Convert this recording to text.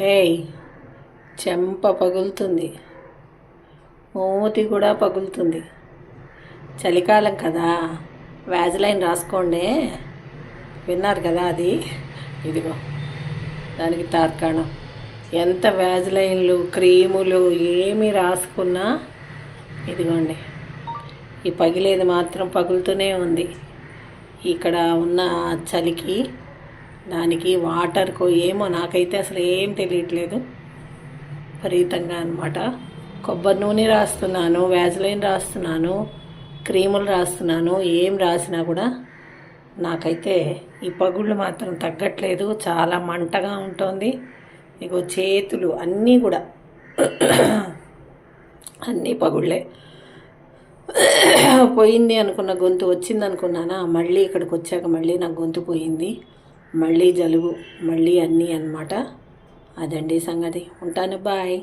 ఏయ్ చెంప పగులుతుంది. మూతి కూడా పగులుతుంది. చలికాలం కదా. వ్యాజ్లైన్ రాసుకోండి. విన్నారు కదా అది? ఇదిగో దానికి తార్కాణం. ఎంత వ్యాజ్లైన్లు క్రీములు ఏమి రాసుకున్నా ఇదిగోండి. ఈ పగిలేది మాత్రం పగులుతూనే ఉంది. ఇక్కడ ఉన్న చలికి దానికి వాటర్కు ఏమో నాకైతే అసలు ఏం తెలియట్లేదు. విపరీతంగా అనమాట కొబ్బరి నూనె రాస్తున్నాను వ్యాజ్లైన్ రాస్తున్నాను క్రీములు రాస్తున్నాను ఏం రాసినా కూడా నాకైతే ఈ పగుళ్ళు మాత్రం తగ్గట్లేదు. చాలా మంటగా ఉంటుంది. ఇగో చేతులు అన్నీ కూడా అన్నీ పగుళ్ళే. పోయింది అనుకున్న గొంతు వచ్చింది అనుకున్నానా మళ్ళీ ఇక్కడికి వచ్చాక మళ్ళీ నా గొంతు పోయింది. మళ్ళీ జలుబు మళ్ళీ అన్నీ అన్నమాట. అదండి సంగతి. ఉంటాను బాయ్.